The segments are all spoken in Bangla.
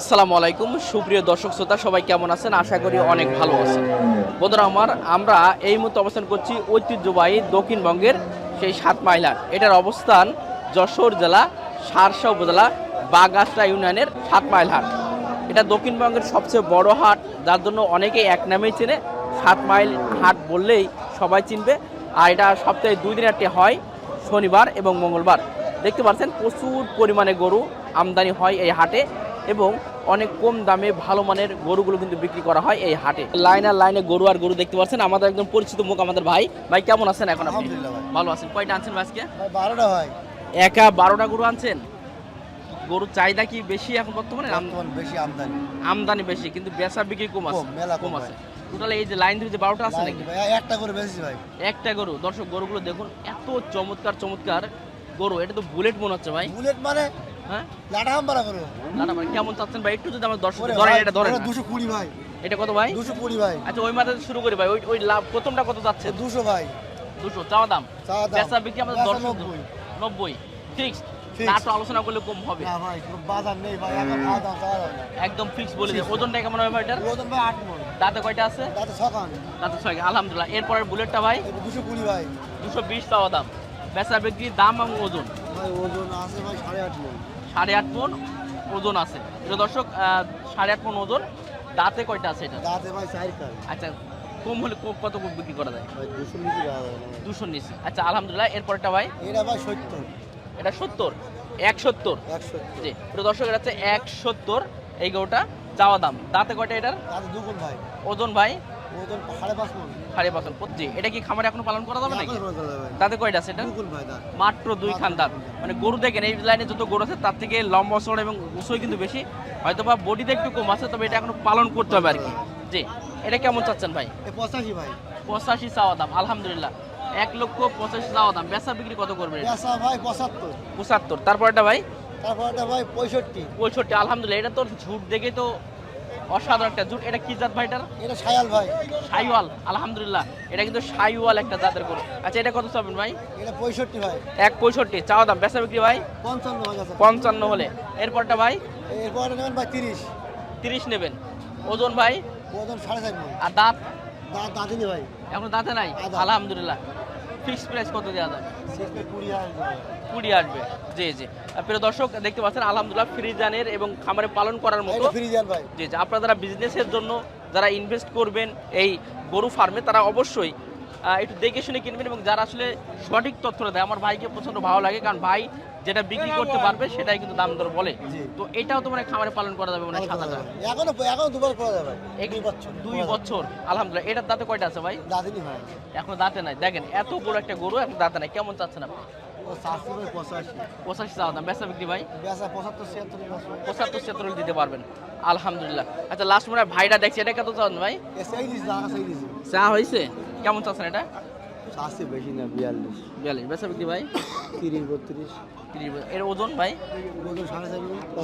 আসসালামু আলাইকুম। সুপ্রিয় দর্শক শ্রোতা, সবাই কেমন আছেন? আশা করি অনেক ভালো আছেন। বন্ধুরা আমার, আমরা এই মুহূর্তে অবস্থান করছি ঐতিহ্যবাহী দক্ষিণবঙ্গের সেই সাত মাইলার। এটার অবস্থান যশোর জেলা, সারসা উপজেলা, বাগাসরা ইউনিয়নের সাত মাইল হাট এটা দক্ষিণবঙ্গের সবচেয়ে বড় হাট, যার জন্য অনেকেই এক নামেই চেনে। সাত মাইল হাট বললেই সবাই চিনবে। আর এটা সপ্তাহে দুই দিন হাটটি হয়, শনিবার এবং মঙ্গলবার। দেখতে পাচ্ছেন, প্রচুর পরিমাণে গরু আমদানি হয় এই হাটে। এবং অনেক কম দামে ভালো মানের গরুগুলো কিন্তু বিক্রি করা হয় এই হাটে। লাইন আর লাইনে গরু আর গরু দেখতে পাচ্ছেন আমাদের একদম পরিচিত মুখ আমাদের ভাই। ভাই কেমন আছেন এখন আপনি? ভালো আছেন। কয়টা আনছেন আজকে? বারোটা ভাই একা বারোটা গরু আনছেন? গরুর চাহিদা কি বেশি এখন বর্তমানে? বেশি আমদানি। আমদানি বেশি কিন্তু বেচা বিক্রি কম আছে। কম, আছে। টোটাল এই যে লাইন ধরে যে বারোটা আছে নাকি? একটা বেশি ভাই। একটা গরু। দর্শক গরুগুলো দেখুন এত চমৎকার চমৎকার গরু। এটা তো বুলেট মনে হচ্ছে ভাই। বুলেট মানে হ্যাঁ? লাটা হাম্বারা করে। না না ভাই কেমন চাচ্ছেন ভাই? একটু যদি আমার দর্শক ধরেন এটা ধরেন। দুশো কুড়ি ভাই। এটা কত ভাই? দুশো কুড়ি ভাই। আচ্ছা ওই মাথায় শুরু করি ভাই। ওই ওই লাভ প্রথমটা কত যাচ্ছে? দুশো ভাই। দুশো চাওয়া দাম? বেচা বিক্রি আমাদের দর্শক নব্বই। নব্বই। Fix Fix। আলোচনা করলে কম হবে। না ভাই বাজার নেই ভাই একা খাওয়া দাম চাওয়া দাম না একদম ফিক্স বলে দিই। ওজনটা কেমন হবে ওজন ভাই দাঁতে কয়টা আছে? দাঁতে আলহামদুলিল্লাহ। এরপরের বুলেটটা ভাই? দুশো কুড়ি ভাই। দাম। বেচা বিক্রি দাম এবং ওজন। ভাই ওজন আছে ভাই আট সাড়ে আট মন ওজন আছে। এটা দর্শক সাড়ে আট মন ওজন দাঁতে কয়টা আছে এটা? দাঁতে ভাই চার আচ্ছা কম হলে কত বিক্রি করা যায়? দুশো নিচে আচ্ছা আলহামদুলিল্লাহ এরপরটা ভাই? এটা ভাই সত্তর। এটা সত্তর? এক সত্তর? জি প্রিয় দর্শক এটা হচ্ছে এক সত্তর এই গরুটা চাওয়া দাম। দাঁতে কয়টা এটার? দাঁতে দুগুণ ভাই। ওজন ভাই? ওজন সাড়ে মন। জি এটা কি খামারে এখনও পালন করা যাবে নাকি? এখন রোজা যাবে ভাই দাঁতে কয়টা আছে এটা? দুগুণ ভাই দাঁত। মাত্র দুই খান দাঁত মানে গরু দেখেন এই লাইনে যত গরু আছে তার থেকে লম্বা চড় এবং উঁচুই কিন্তু বেশি। হয়তো বা বডিতে একটু কম আছে তবে এটা এখনও পালন করতে হবে আর কি। জি এটা কেমন চাচ্ছেন ভাই? পঁচাশি ভাই। পঁচাশি চাওয়া দাম আলহামদুলিল্লাহ। এক লক্ষ পঁচাশি চাওয়া দাম। বেচা বিক্রি কত করবেন ভাই পঁচাত্তর। পঁচাত্তর। তারপর এটা ভাই? তারপর এটা ভাই পঁয়ষট্টি। পঁয়ষট্টি আলহামদুলিল্লাহ। এটা তো ঝুট দেখে তো অসাধারণ একটা ঝুট এটা কি জাত ভাইটার এটা সায়াল ভাই। সাইওয়াল আলহামদুলিল্লাহ। এটা কিন্তু সাইওয়াল একটা জাতের গরু। আচ্ছা এটা কত চাবেন ভাই? এটা পঁয়ষট্টি ভাই। এক পঁয়ষট্টি। চাওয়া দাম। বেচা বিক্রি ভাই? পঞ্চান্ন পঞ্চান্ন হলে। এরপরটা ভাই? এরপরে নেবেন ভাই তিরিশ। তিরিশ নেবেন। ওজন ভাই? ওজন সাড়ে চার আর দাঁত? দাঁত দাঁতিনি ভাই। এখন দাঁতে নাই। আলহামদুলিল্লাহ। ফিক্সড প্রাইস কত দেওয়া যাবে কুড়ি হাজার আসবে। জি জি। প্রিয় দর্শক দেখতে পাচ্ছেন আলহামদুলিল্লাহ ফ্রিজানের এবং খামারে পালন করার মতো। এটা ফ্রিজ ভাই। জি জি। আপনারা যারা বিজনেসের জন্য যারা ইনভেস্ট করবেন এই গরু ফার্মে তারা অবশ্যই একটু দেখে শুনে কিনবেন এবং যারা আসলে সঠিক তথ্যটা দেয় আমার ভাইকে প্রচণ্ড ভালো লাগে। কারণ ভাই যেটা বিক্রি করতে পারবে সেটাই কিন্তু দাম দর বলে। তো এটাও তো মানে খামারে পালন করা যাবে মানে করা যাবে। এখনও এখনও দুবার করা যাবে এক- দুই বছর। দুই বছর। আলহামদুলিল্লাহ। এটার দাঁতে কয়টা আছে ভাই? দাঁতিনি ভাই এখনও দাঁতে নাই। দেখেন এত বড় একটা গরু এখন দাঁতে নাই। কেমন চাচ্ছেন আপনি? পঁচাশি। চাওয়া দাম। বেচা বিক্রি ভাই? পঁচাত্তর ছিয়াত্তর দিতে পারবেন। আলহামদুলিল্লাহ। আচ্ছা লাস্ট মনে ভাইটা দেখছি এটা কত চান ভাই? চা হয়েছে? কেমন চাচ্ছেন এটা? বেশি না বিয়াল্লিশ। বিয়াল্লিশ। বেচা বিক্রি ভাই? তিরিশ বত্রিশ। তিরিশ এর ওজন ভাই? ওজন সাড়ে চার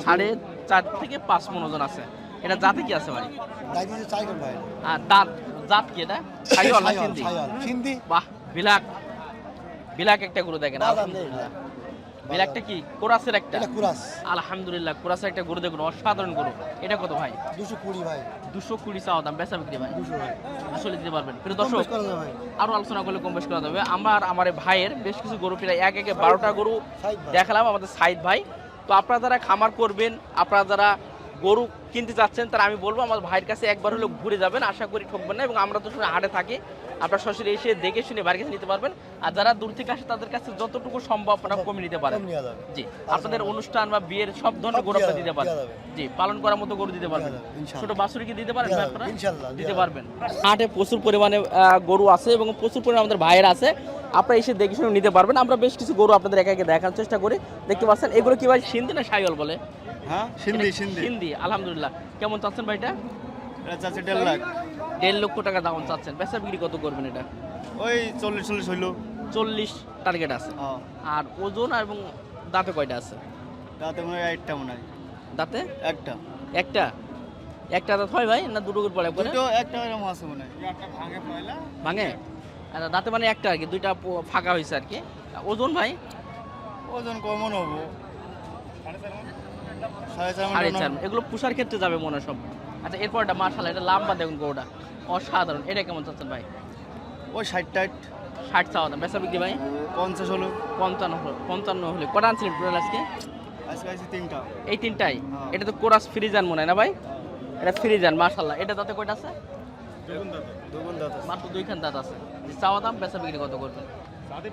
সাড়ে চার থেকে পাঁচ মন ওজন আছে। এটা জাতে কি আছে ভাই? আর দাঁত। জাত কি এটা? বাহ বিলাক। বিলাক একটা গরু দেখেন। বিলাকটা কি? কোরাসের একটা? কুরাস। আলহামদুলিল্লাহ কোরাসের একটা গরু দেখুন অসাধারণ গরু। এটা কত ভাই? দুশো কুড়ি ভাই। দুশো কুড়ি চাওয়া দাম বেচা বিক্রি ভাই? দুশো ভাই। আসলে দিতে পারবেন। প্রিয় দর্শক আলোচনা করলে কম বেশ করা যাবে। আমার আমার ভাইয়ের বেশ কিছু গরু প্রায় এক একে বারোটা গরু দেখালাম আমাদের সাইদ ভাই। তো আপনারা যারা খামার করবেন আপনারা যারা গরু কিনতে চাচ্ছেন তারা আমি বলব আমার ভাইয়ের কাছে একবার হলেও ঘুরে যাবেন আশা করি ঠকবেন না এবং আমরা তো হাটে থাকি। আপনারা সরাসরি এসে দেখে শুনে বাড়ির কাছে নিতে পারবেন। আর যারা দূর থেকে আসে তাদের কাছে যতটুকু সম্ভব আপনারা কমে নিতে পারেন। জি আপনাদের অনুষ্ঠান বা বিয়ের সব ধরনের গরু আপনারা দিতে পারেন জি পালন করার মতো গরু দিতে পারবেন। ছোট বাছুরি কি দিতে পারেন আপনারা? দিতে পারবেন। হাটে প্রচুর পরিমাণে গরু আছে এবং প্রচুর পরিমাণে আমাদের ভাইয়ের আছে। আপনারা এসে দেখে শুনে নিতে পারবেন। আমরা বেশ কিছু গরু আপনাদের একে একে দেখার চেষ্টা করি। দেখতে পাচ্ছেন এগুলো কি ভাই সিন্ধি না সাইওয়াল বলে? হ্যাঁ সিন্ধি সিন্ধি। আলহামদুলিল্লাহ। কেমন চাচ্ছেন ভাইটা? চাচ্ছে দেড় লাখ। দেড় লক্ষ টাকা দাম চাচ্ছেন। বেচা বিক্রি কত করবেন এটা? ওই চল্লিশ চল্লিশ হইল। চল্লিশ টার্গেট আছে। আর ওজন এবং দাঁতে কয়টা আছে? তাতে মনে হয় একটা মনে হয়। দাঁতে? একটা। একটা? একটা দাঁত হয় ভাই না দুটো করে পড়ে দুটো একটা এরকম আছে মনে হয়। একটা ভাঙে পয়লা ভাঙে? আচ্ছা দাঁতে মানে একটা আর কি দুইটা প- ফাঁকা হয়েছে আর কি। ওজন ভাই? ওজন কমন হব সাড়ে চার চার এগুলো পুষার ক্ষেত্রে যাবে মনে হয় সব। আচ্ছা এরপর এরপরটা মার্শাল এটা লাম্বা দেখুন গরুটা। অসাধারণ। এটা কেমন চাচ্ছেন ভাই? ওই ষাট টাইট। ষাট চাওয়া দাম। বেচা বিক্রি ভাই? পঞ্চাশ হলো। পঞ্চান্ন হলো পঞ্চান্ন হলে। কটা আনছিলেন টোটাল আজকে? তিনটা। এই তিনটাই? হ্যাঁ। এটা তো কোরাস ফ্রিজান মনে হয় না ভাই? এটা ফ্রিজান মার্শাল্লাহ এটা তাতে কয়টা আছে? মাত্র দুইখান দাঁত আছে। চাওয়া দাম বেচা বিক্রি কত করবেন সাথে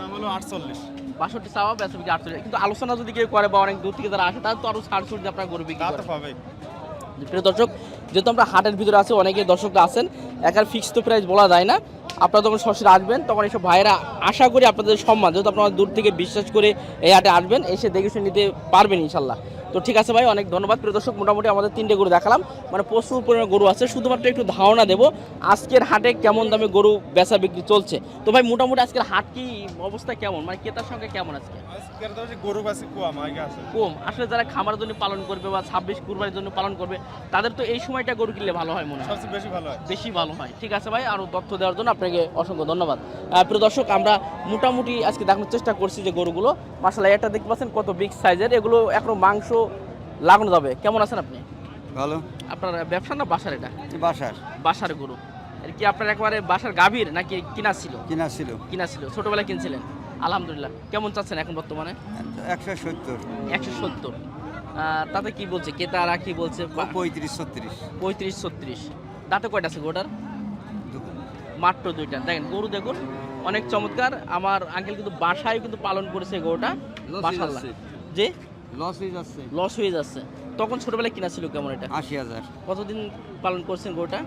দাম হলো আটচল্লিশ। বাষট্টি চাওয়া বেচা বিক্রি আটচল্লিশ। কিন্তু আলোচনা যদি কেউ করে বা অনেক দূর থেকে যারা আসে তাহলে তো আরও ছাড় ছুট দিয়ে আপনার গরু বিক্রি পাবে প্রিয় দর্শক, যেহেতু আমরা হাটের ভিতরে আছি অনেকে দর্শকরা আছেন, একার ফিক্স তো প্রাইস বলা যায় না। আপনারা যখন সরাসরি আসবেন, তখন এইসব ভাইয়েরা আশা করি আপনাদের সম্মান, যেহেতু আপনারা দূর থেকে বিশ্বাস করে এই হাটে আসবেন, এসে দেখে শুনে নিতে পারবেন ইনশাল্লাহ। তো ঠিক আছে ভাই অনেক ধন্যবাদ। প্রিয় দর্শক মোটামুটি আমাদের তিনটে গরু দেখালাম। মানে প্রচুর পরিমাণে গরু আছে শুধুমাত্র একটু ধারণা দেবো আজকের হাটে কেমন দামে গরু বেচা বিক্রি চলছে। তো ভাই মোটামুটি আজকের হাট কি অবস্থা কেমন? মানে ক্রেতার সংখ্যা কেমন আজকে? গরু কম আসলে যারা খামারের জন্য পালন করবে বা ছাব্বিশ কুরবানির জন্য পালন করবে তাদের তো এই সময়টা গরু কিনলে ভালো হয় মনে হয়। সবচেয়ে বেশি ভালো হয়। বেশি ভালো হয়। ঠিক আছে ভাই আরও তথ্য দেওয়ার জন্য আপনাকে অসংখ্য ধন্যবাদ। প্রিয় দর্শক আমরা মোটামুটি আজকে দেখানোর চেষ্টা করছি যে গরুগুলো। মাসালা এটা দেখতে পাচ্ছেন কত বিগ সাইজের এগুলো এখনও মাংস লাগানো যাবে। কেমন আছেন আপনি? ভালো। আপনার ব্যবসা না বাসার এটা? বাসার। বাসার গরু। এর কি আপনার একবারে বাসার গাভীর নাকি কিনা ছিল? কিনা ছিল। কিনা ছিল। ছোটবেলায় কিনছিলেন? আলহামদুলিল্লাহ। কেমন চাচ্ছেন এখন বর্তমানে? একশো সত্তর। একশো সত্তর। তাতে কি বলছে? কেতারা কি বলছে? পঁয়ত্রিশ ছত্রিশ। পঁয়ত্রিশ ছত্রিশ। তাতে কয়টা আছে গোটার মাত্র দুইটা। দেখেন গরু দেখুন অনেক চমৎকার। আমার আঙ্কেল কিন্তু বাসায় কিন্তু পালন করেছে গরুটা। মাশাআল্লাহ। যে লস হয়ে যাচ্ছে। লস হয়ে যাচ্ছে। তখন ছোটবেলায় কিনা ছিল কেমন এটা? আশি হাজার। কতদিন পালন করছেন গরুটা?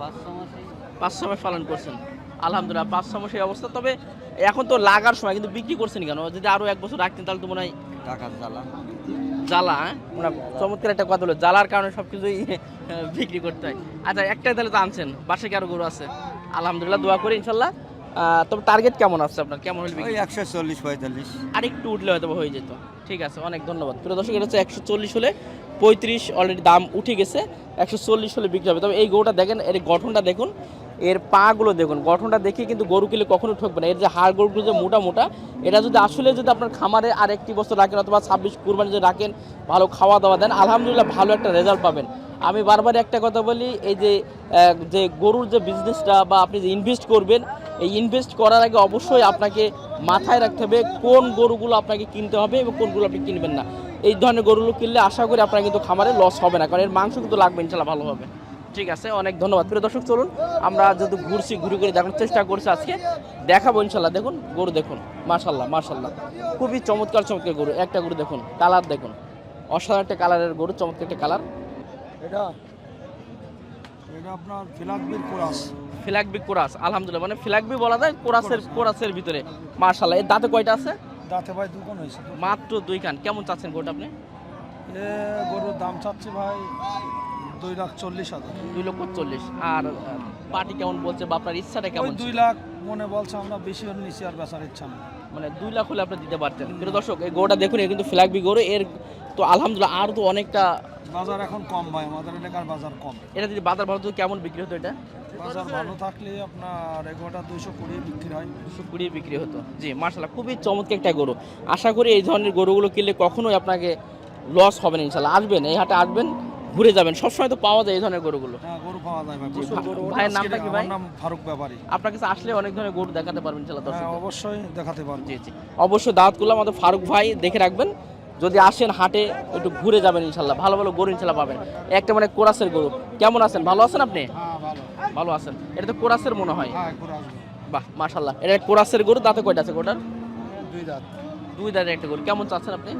পাঁচশো পাঁচ ছ মাস। পালন করছেন। আলহামদুলিল্লাহ পাঁচ ছ মাসের অবস্থা। তবে এখন তো লাগার সময় কিন্তু বিক্রি করছেন কেন? যদি আরও এক বছর রাখতেন তাহলে তো মনে হয় টাকার জ্বালা। জ্বালা হ্যাঁ? মানে চমৎকার একটা কথা হলো জ্বালার কারণে সব কিছুই বিক্রি করতে হয়। আচ্ছা একটাই তাহলে তো আনছেন। বাসায় কি আরও গরু আছে? আলহামদুলিল্লাহ দোয়া করি ইনশাল্লাহ। তবে টার্গেট কেমন আছে আপনার? কেমন হলে ওই একশো চল্লিশ পঁয়তাল্লিশ। আরেকটু উঠলে হয়তো হয়ে যেত। ঠিক আছে অনেক ধন্যবাদ। প্রিয় দর্শক এটা হচ্ছে একশো চল্লিশ হলে পঁয়ত্রিশ অলরেডি দাম উঠে গেছে। একশো চল্লিশ হলে বিক্রি হবে। তবে এই গরুটা দেখেন এর গঠনটা দেখুন এর পাগুলো দেখুন। গঠনটা দেখে কিন্তু গরু কিনলে কখনো ঠকবে না। এর যে হাড় গরুগুলো যে মোটা মোটা এটা যদি আসলে যদি আপনার খামারে আর একটি বছর রাখেন অথবা ছাব্বিশ কুরবানি যদি রাখেন ভালো খাওয়া দাওয়া দেন আলহামদুলিল্লাহ ভালো একটা রেজাল্ট পাবেন। আমি বারবার একটা কথা বলি এই যে যে গরুর যে বিজনেসটা বা আপনি যে ইনভেস্ট করবেন এই ইনভেস্ট করার আগে অবশ্যই আপনাকে মাথায় রাখতে হবে কোন গরুগুলো আপনাকে কিনতে হবে এবং কোনগুলো আপনি কিনবেন না। এই ধরনের গরুগুলো কিনলে আশা করি আপনার কিন্তু খামারে লস হবে না, কারণ এর মাংস কিন্তু লাগবে ইনশাল্লাহ ভালো হবে। ঠিক আছে, অনেক ধন্যবাদ। প্রিয় দর্শক, চলুন, আমরা যদি ঘুরছি, ঘুরে ঘুরে দেখানোর চেষ্টা করছি আজকে, দেখাবো ইনশাল্লাহ দেখুন, গরু দেখুন মাশাল্লাহ মাশাল্লাহ খুবই চমৎকার চমৎকার গরু। একটা গরু দেখুন কালার দেখুন। অসাধারণ একটা কালারের গরু, চমৎকার একটা কালার এটা এটা আপনার ফিলাকবির কোরাস। ফ্ল্যাগবি কোরাস আলহামদুলিল্লাহ মানে ফ্ল্যাগবি বলা যায় কোরাসের কোরাসের ভিতরে। মার্শাল্লাহ এর দাঁতে কয়টা আছে? দাঁতে ভাই দুকন হয়েছে। মাত্র দুই কান কেমন চাচ্ছেন গোটা আপনি? এ গরুর দাম চাচ্ছে ভাই দুই লাখ চল্লিশ হাজার। দুই লক্ষ চল্লিশ। আর পার্টি কেমন বলছে বা আপনার ইচ্ছাটা কেমন দুই লাখ মনে বলছে আমরা বেশি হলে নিচে আর বেচার ইচ্ছা নেই। মানে দুই লাখ হলে আপনি দিতে পারতেন। কিন্তু দর্শক এই গরুটা দেখুন এর কিন্তু ফ্ল্যাগবি গরু। এর তো আলহামদুলিল্লাহ আর তো অনেকটা বাজার এখন কম ভাই আমাদের এলাকার বাজার কম। এটা যদি বাজার ভালো তো কেমন বিক্রি হতো এটা? বাজার ভালো থাকলে আপনার এগারোটা দুইশো কুড়ি বিক্রি হয়। দুশো কুড়ি বিক্রি হতো। জি মার্শাল্লাহ খুবই চমৎকার একটা গরু। আশা করি এই ধরনের গরুগুলো কিনলে কখনোই আপনাকে লস হবে না ইনশাল্লাহ আসবেন এই হাটে আসবেন ঘুরে যাবেন। সবসময় তো পাওয়া যায় এই ধরনের গরুগুলো। হ্যাঁ গরু পাওয়া যায় ভাই জি, প্রচুর ভা- গরু। ভাইয়ের নামটা কি ভাই? নাম ফারুক ব্যাপারী। আপনার কাছে আসলে অনেক ধরনের গরু দেখাতে পারবেন দর্শক হ্যাঁ অবশ্যই দেখাতে পারব। জি জি। অবশ্যই করলাম আমাদের ফারুক ভাই দেখে রাখবেন। যদি আসেন হাটে একটু ঘুরে যাবেন ইনশাল্লাহ। ভালো ভালো গরু ইনশাল্লাহ পাবেন। একটা মানে কোরাসের গরু। কেমন আছেন? ভালো আছেন আপনি? হ্যাঁ ভালো। আছেন। এটা তো কোরাসের মনে হয়। হ্যাঁ বাহ মাশাল্লাহ এটা কোরাসের গরু দাঁতে কয়টা আছে গোটার দুই দাঁত। দুই দাঁতের একটা গরু। কেমন চাচ্ছেন আপনি?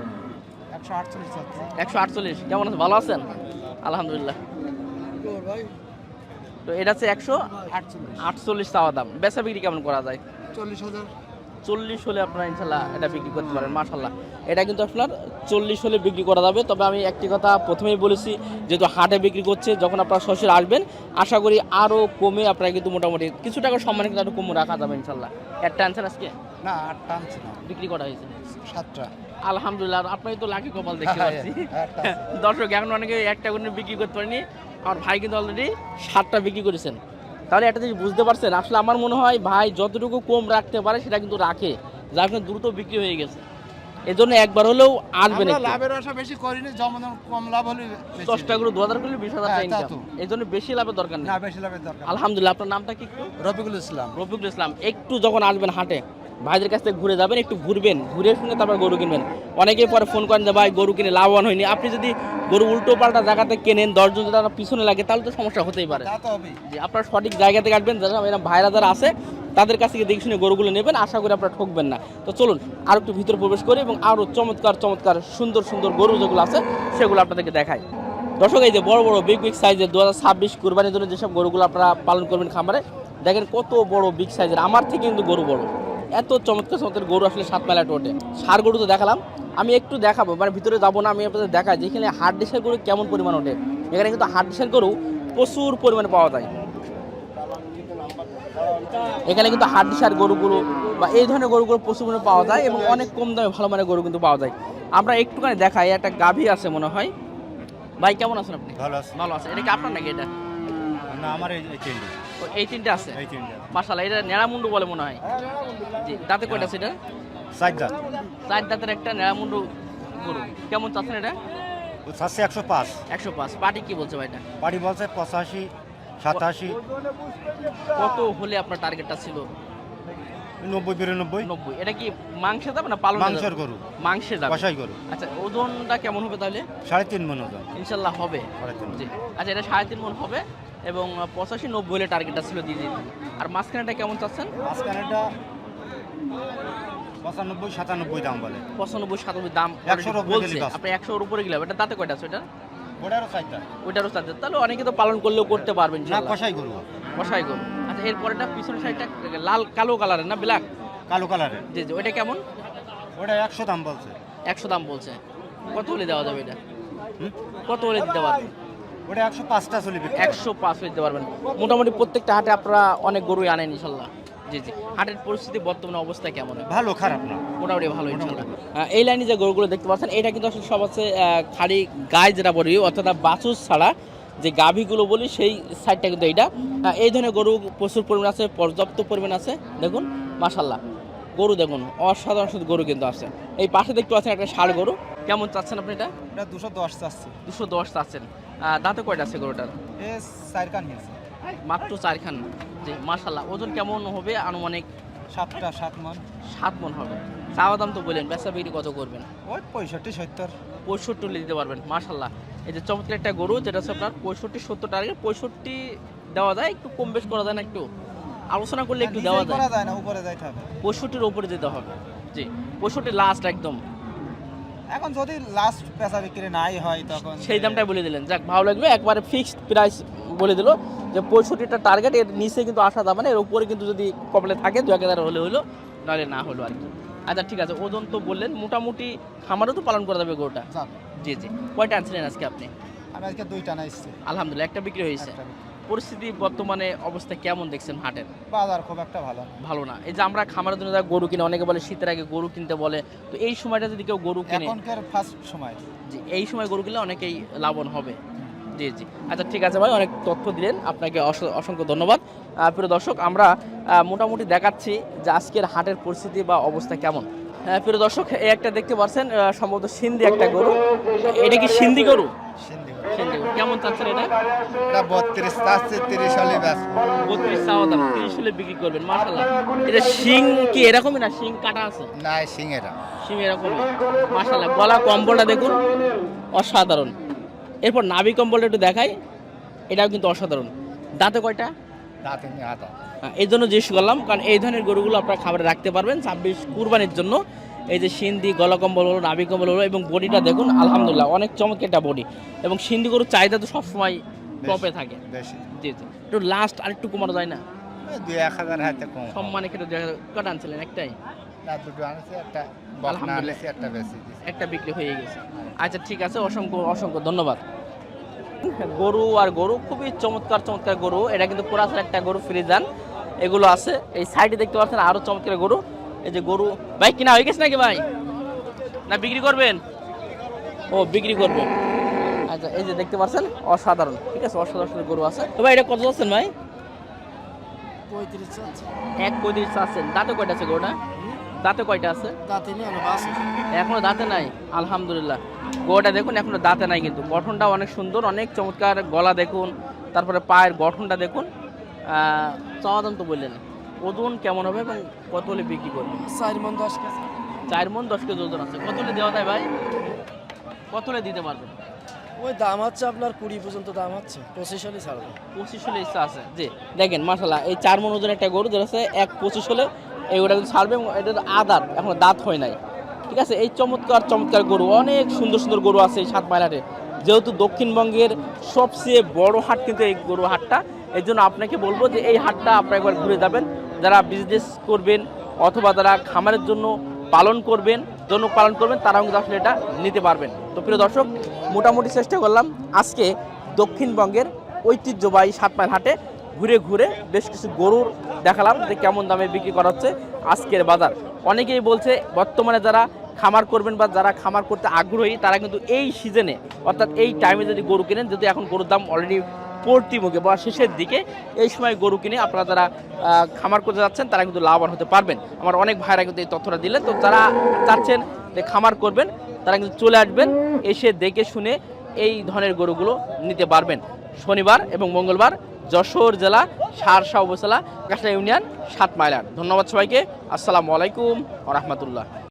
একশো আটচল্লিশ কেমন আছেন? ভালো আছেন? আলহামদুলিল্লাহ। তো এটা হচ্ছে একশো আটচল্লিশ। আটচল্লিশ চাওয়া দাম। বেচা বিক্রি কেমন করা যায়? চল্লিশ হাজার। চল্লিশ হলে আপনারা ইনশাল্লাহ এটা বিক্রি করতে পারেন মাশাল্লাহ এটা কিন্তু আপনার চল্লিশ হলে বিক্রি করা যাবে। তবে আমি একটি কথা প্রথমেই বলেছি যেহেতু হাটে বিক্রি করছে যখন আপনারা সরাসরি আসবেন আশা করি আরও কমে আপনারা কিন্তু মোটামুটি কিছু টাকা সম্মানে কিন্তু আরও কমে রাখা যাবে ইনশাল্লাহ একটা আনছেন আজকে? না আটটা আনছি না। বিক্রি করা হয়েছে। সাতটা। আলহামদুলিল্লাহ আপনি তো লাকি কপাল দেখতে হ্যাঁ, পাচ্ছি। দর্শক এখন অনেকে একটা করে বিক্রি করতে পারেনি। আমার ভাই কিন্তু অলরেডি সাতটা বিক্রি করেছেন। তাহলে একটা জিনিস বুঝতে পারছেন? আসলে আমার মনে হয় ভাই যতটুকু কম রাখতে পারে সেটা কিন্তু রাখে যার কারণে দ্রুত বিক্রি হয়ে গেছে। এজন্য একবার হলেও আসবেন লাভের আশা বেশি করিনি যেমন কম লাভ হলে। দশটা করে দু হাজার করলে বিশ হাজার হ্যাঁ, এই জন্য বেশি লাভের দরকার নেই। না বেশি লাভের দরকার আলহামদুলিল্লাহ আপনার নামটা কি রফিকুল ইসলাম। রফিকুল ইসলাম একটু যখন আসবেন হাটে ভাইদের কাছ থেকে ঘুরে যাবেন একটু ঘুরবেন ঘুরে শুনে তারপর গরু কিনবেন। অনেকেই পরে ফোন করেন যে ভাই গরু কিনে লাভবান হয়নি। আপনি যদি গরু উল্টো পাল্টা জায়গাতে কেনেন দশজন যদি আপনার পিছনে লাগে তাহলে তো সমস্যা হতেই পারে। যে আপনার সঠিক জায়গাতে কাটবেন যারা ভাইরা যারা আছে তাদের কাছ থেকে দেখে শুনে গরুগুলো নেবেন আশা করি আপনারা ঠকবেন না। তো চলুন আর একটু ভিতরে প্রবেশ করি এবং আরও চমৎকার চমৎকার সুন্দর সুন্দর গরু যেগুলো আছে সেগুলো আপনাদেরকে দেখাই। দর্শক এই যে বড় বড় বিগ বিগ সাইজের দু হাজার ছাব্বিশ কুরবানির জন্য যেসব গরুগুলো আপনারা পালন করবেন খামারে দেখেন কত বড় বিগ সাইজের আমার থেকে কিন্তু গরু বড়। এত চমৎকার চমৎকার গরু আসলে সাত মেলায় ওঠে। সার গরু তো দেখালাম। আমি একটু দেখাবো মানে ভিতরে যাব না আমি আপনাদের দেখাই যে এখানে হার্ড ডিসের গরু কেমন পরিমাণ ওঠে। এখানে কিন্তু হার্ড ডিসের গরু প্রচুর পরিমাণে পাওয়া যায়। এখানে কিন্তু হাট সার গরুগুলো বা এই ধরনের গরুগুলো প্রচুর পরিমাণে পাওয়া যায় এবং অনেক কম দামে ভালো মানের গরু কিন্তু পাওয়া যায়। আমরা একটুখানি দেখাই একটা গাভী আছে মনে হয়। ভাই কেমন আছেন আপনি? ভালো আছে। ভালো আছে এটা কি আপনার নাকি এটা? না আমার এই এই তিনটে এই তিনটে আছে। এই তিনটে এটা নেড়ামুন্ডু বলে মনে হয়। জি দাঁতে কয়টা আছে এটা? সাইড দাঁত। চার দাঁতের একটা নেড়ামুন্ডু গরু। কেমন চাচ্ছেন এটা? চারশো একশো পাঁচ। একশো পাঁচ। পার্টি কি বলছে ভাই এটা? বাড়ি বলছে পঁচাশি সাতাশি। কত হলে আপনার টার্গেটটা ছিল? নব্বই বিরানব্বই। নব্বই। এটা কি মাংসে যাবে না পালন মাংসের গরু। মাংসে যাবে। কষাই গরু। আচ্ছা ওজনটা কেমন হবে তাহলে? সাড়ে তিন মন ওজন। ইনশাল্লাহ হবে। জি। আচ্ছা এটা সাড়ে তিন মন হবে। এবং পঁচাশি নব্বই হলে টার্গেটটা ছিল দিয়ে দিতে আর মাঝখানেটা কেমন চাচ্ছেন? মাঝখানেটা পঁচানব্বই সাতানব্বই দাম বলে। পঁচানব্বই সাতানব্বই দাম বলছে। আপনি একশোর উপরে গেলে এটা দাঁতে কয়টা আছে ওটা? ওটারও তাহলে অনেকে তো পালন করলেও করতে পারবেন না ইনশাল্লাহ। কষাই গরু কষাই গরু আচ্ছা এরপরেটা পিছনের সাইডটা লাল কালো কালারের না ব্ল্যাক কালো কালারের জি জি ওইটা কেমন? ওটা একশো দাম বলছে। একশো দাম বলছে। কত হলে দেওয়া যাবে এটা? কত হলে দিতে পারবেন ওটা একশো পাঁচটা চলে একশো পাঁচ দিতে পারবেন। মোটামুটি প্রত্যেকটা হাটে আপনারা অনেক গরুই আনেন ইনশাল্লাহ। জি জি। হাটের পরিস্থিতি বর্তমানে অবস্থা কেমন? ভালো খারাপ না। মোটামুটি ভালো ইনশাল্লাহ। এই লাইনে যে গরুগুলো দেখতে পাচ্ছেন এটা কিন্তু আসলে সব আছে খালি গায়ে যেটা বলি অর্থাৎ বাছুর ছাড়া যে গাভীগুলো বলি সেই সাইডটা কিন্তু এইটা। এই ধরনের গরু প্রচুর পরিমাণ আছে পর্যাপ্ত পরিমাণ আছে। দেখুন মাশাল্লাহ গরু দেখুন অসাধারণ শুধু গরু কিন্তু আছে। এই পাশে দেখতে পাচ্ছেন একটা ষাড় গরু। কেমন চাচ্ছেন আপনি এটা? এটা দুশো দশ চাচ্ছি। দুশো দশ চাচ্ছেন। দাঁতে কয়টা আছে গরুটার? মাত্র চারখান? জি মাশাল্লাহ ওজন কেমন হবে আনুমানিক? সাতটা সাত মন। সাত মন হবে। চাওয়া দাম তো বললেন বেচা বিক্রি কত করবেন? ওই পঁয়ষট্টি সত্তর। পঁয়ষট্টি দিতে পারবেন মাশাল্লাহ এই যে চমৎকার একটা গরু যেটা হচ্ছে আপনার পঁয়ষট্টি সত্তর টার্গেট পঁয়ষট্টি দেওয়া যায় একটু কম বেশ করা যায় না একটু? আলোচনা করলে একটু দেওয়া যায়। যায় না উপরে যাইতে হবে। পঁয়ষট্টির উপরে যেতে হবে। জি পঁয়ষট্টি লাস্ট একদম। এখন যদি লাস্ট পেশা বিক্রি নাই হয় তখন সেই দামটাই বলে দিলেন। যাক ভালো লাগবে। একবারে ফিক্সড প্রাইস বলে দিল যে পঁয়ষট্টিটা টার্গেট এর নিচে কিন্তু আসা যাবে না এর উপরে কিন্তু যদি কপালে থাকে দু এক হাজার হলে হলো নাহলে না হলো আর কি আচ্ছা ঠিক আছে ওজন তো বললেন। মোটামুটি খামারও তো পালন করা যাবে গরুটা। জি জি। কয়টা আনছিলেন আজকে আপনি? আমি আজকে দুইটা না আলহামদুলিল্লাহ একটা বিক্রি হয়েছে। পরিস্থিতি বর্তমানে অবস্থা কেমন দেখছেন হাটের? বাজার খুব একটা ভালো ভালো না। এই যে আমরা খামারের জন্য যারা গরু কিনে অনেকে বলে শীতের আগে গরু কিনতে বলে। তো এই সময়টা যদি কেউ গরু কিনে এখনকার ফার্স্ট সময়। জি এই সময় গরু কিনলে অনেকেই লাভবান হবে। জি জি। আচ্ছা ঠিক আছে ভাই অনেক তথ্য দিলেন। আপনাকে অসংখ্য ধন্যবাদ। প্রিয় দর্শক আমরা মোটামুটি দেখাচ্ছি যে আজকের হাটের পরিস্থিতি বা অবস্থা কেমন। হ্যাঁ প্রিয় দর্শক এই একটা দেখতে পাচ্ছেন সম্ভবত সিন্ধি একটা গরু। এটা কি সিন্ধি গরু? কেমন চাচ্ছেন এটা? এটা বত্রিশ চাচ্ছে তিরিশ হলে ব্যাস। বত্রিশ চাওয়া দাম তিরিশ হলে বিক্রি করবেন মাশাল্লাহ এটা শিং কি এরকমই না? শিং কাটা আছে? নাই সিংহেরা শিং এরকমই মাশাল্লাহ গলা কম্বলটা দেখুন অসাধারণ। এরপর নাভি কম্বলটা একটু দেখাই এটাও কিন্তু অসাধারণ। দাঁতে কয়টা? হাতা হ্যাঁ, এই জন্য জিজ্ঞেস করলাম কারণ এই ধরনের গরুগুলো আপনারা খাবারে রাখতে পারবেন। ছাব্বিশ কুরবানির জন্য এই যে সিন্ধি গলা কম্বল হলো নাভি কম্বল হলো এবং বডিটা দেখুন আলহামদুলিল্লাহ অনেক চমৎকার একটা বডি এবং সিন্ধি গরুর চাহিদা তো সবসময় টপে থাকে। জি জি। একটু লাস্ট আরেকটু কমানো যায় না? দুই এক হাজার হাতে কম। সম্মানে কেটে কটা আনছিলেন? একটাই? না দুটো আনছে একটা আনছে, একটা বেশি একটা বিক্রি হয়ে গেছে। আচ্ছা ঠিক আছে অসংখ্য অসংখ্য ধন্যবাদ। গরু আর গরু খুবই চমৎকার চমৎকার গরু। এটা কিন্তু পুরাতন একটা গরু ফ্রিজান। এগুলো আছে। এই সাইডে দেখতে পাচ্ছেন আরও চমৎকার গরু। এই যে গরু। ভাই কিনা হয়ে গেছে নাকি ভাই? না বিক্রি করবেন? ও বিক্রি করবেন আচ্ছা এই যে দেখতে পাচ্ছেন অসাধারণ। ঠিক আছে অসাধারণ গরু আছে। তো ভাই এটা কত যাচ্ছেন ভাই? এক পঁয়ত্রিশ আছেন দাঁতে কয়টা আছে গরুটা? দাঁতে কয়টা আছে? এখনও দাঁতে নাই? আলহামদুলিল্লাহ। গোটা দেখুন এখনও দাঁতে নাই কিন্তু। গঠনটা অনেক সুন্দর অনেক চমৎকার। গলা দেখুন তারপরে পায়ের গঠনটা দেখুন। আহ, চাওয়া দাম তো বললেন। ওজন কেমন হবে এবং কত হলে বিক্রি করবে চার মন দশ কেজি। চার মন দশ কেজি ওজন আছে। কত হলে দেওয়া যায় ভাই? কত হলে দিতে পারবেন? ওই দাম হচ্ছে আপনার কুড়ি পর্যন্ত দাম হচ্ছে। পঁচিশ হলে ছাড়বে। পঁচিশ হলে ইচ্ছা আছে। জি দেখেন মাসাল্লাহ এই চার মন ওজন একটা গরু যেটা এক পঁচিশ হলে এইগুলো কিন্তু ছাড়বে এবং এটা আদার এখন দাঁত হয় নাই। ঠিক আছে? এই চমৎকার চমৎকার গরু অনেক সুন্দর সুন্দর গরু আছে এই সাত মাইলাটে যেহেতু দক্ষিণবঙ্গের সবচেয়ে বড় হাট কিন্তু এই গরু হাটটা এই জন্য আপনাকে বলব যে এই হাটটা আপনারা একবার ঘুরে যাবেন। যারা বিজনেস করবেন অথবা যারা খামারের জন্য পালন করবেন জন্য পালন করবেন, তারাও কিন্তু আসলে এটা নিতে পারবেন। তো প্রিয় দর্শক, মোটামুটি চেষ্টা করলাম আজকে দক্ষিণবঙ্গের ঐতিহ্যবাহী সাত মাইল হাটে ঘুরে ঘুরে বেশ কিছু গরুর দেখালাম, যে কেমন দামে বিক্রি করা হচ্ছে আজকের বাজার। অনেকেই বলছে, বর্তমানে যারা খামার করবেন বা যারা খামার করতে আগ্রহী, তারা কিন্তু এই সিজনে অর্থাৎ এই টাইমে যদি গরু কেনেন, যদি এখন গরুর দাম অলরেডি মুখে বা শেষের দিকে এই সময় গরু কিনে আপনারা যারা খামার করতে যাচ্ছেন, তারা কিন্তু লাভবান হতে পারবেন। আমার অনেক ভাইরা কিন্তু এই তথ্যটা দিলেন। তো যারা চাচ্ছেন যে খামার করবেন, তারা কিন্তু চলে আসবেন, এসে দেখে শুনে এই ধরনের গরুগুলো নিতে পারবেন। শনিবার এবং মঙ্গলবার যশোর জেলা, সারসা উপজেলা কাছড়া ইউনিয়ন, সাত মাইলার। ধন্যবাদ সবাইকে। আসসালামু আলাইকুম রহমতুল্লাহ।